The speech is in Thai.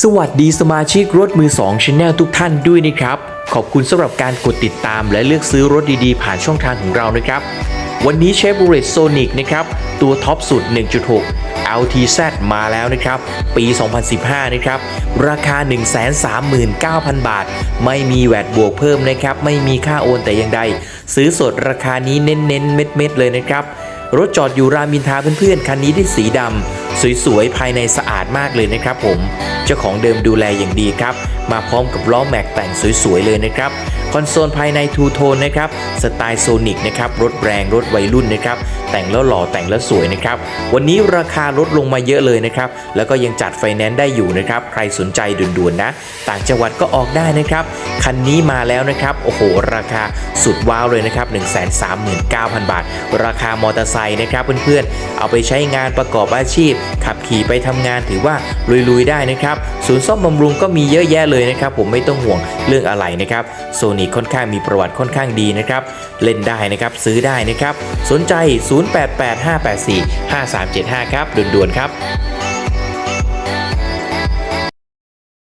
สวัสดีสมาชิกรถมือ2 Channel ทุกท่านด้วยนะครับ ขอบคุณสำหรับการกดติดตามและเลือกซื้อรถดีๆ ผ่านช่องทางของเรานะครับ วันนี้ Chevrolet Sonic นะครับ ตัวท็อปสุด 1.6 LTZ มาแล้วนะครับ ปี 2015 นะครับ ราคา 139,000 บาท ไม่มีแวดบวกเพิ่มนะครับ ไม่มีค่าโอนแต่อย่างใด ซื้อสดราคานี้เน้นๆ เม็ดๆ เลยนะครับ รถจอดอยู่รามอินทราเพื่อนๆ คันนี้ได้สีดำสวยๆ ภายในสะอาดมากเลยนะครับผม เจ้าของเดิมดูแลอย่างดีครับ มาพร้อมกับล้อแม็กแต่งสวยๆ เลยนะครับ คอนโซลภายในทูโทนนะครับ สไตล์โซนิกนะครับ รถแรงรถวัยรุ่นนะครับ แต่งแล้วหล่อแต่งแล้วสวยนะครับ วันนี้ราคาลดลงมาเยอะเลยนะครับ แล้วก็ยังจัดไฟแนนซ์ได้อยู่นะครับ ใครสนใจด่วนๆนะ ต่างจังหวัดก็ออกได้นะครับ คันนี้มาแล้วนะครับ โอ้โห ราคาสุดว้าวเลยนะครับ 139,000 บาท ราคามอเตอร์ไซค์นะครับเพื่อนๆ เอาไปใช้งานประกอบอาชีพ ขับขี่ไปทำงานถือว่าลุยๆได้นะครับ ศูนย์ซ่อมบำรุงก็มีเยอะแยะเลยนะครับ ผมไม่ต้องห่วงเรื่องอะไรนะครับโซนิค่อนข้างมีประวัติค่อนข้างดีนะครับ เล่นได้นะครับ ซื้อได้นะครับ สนใจ0885845375 ครับด่วนๆครับ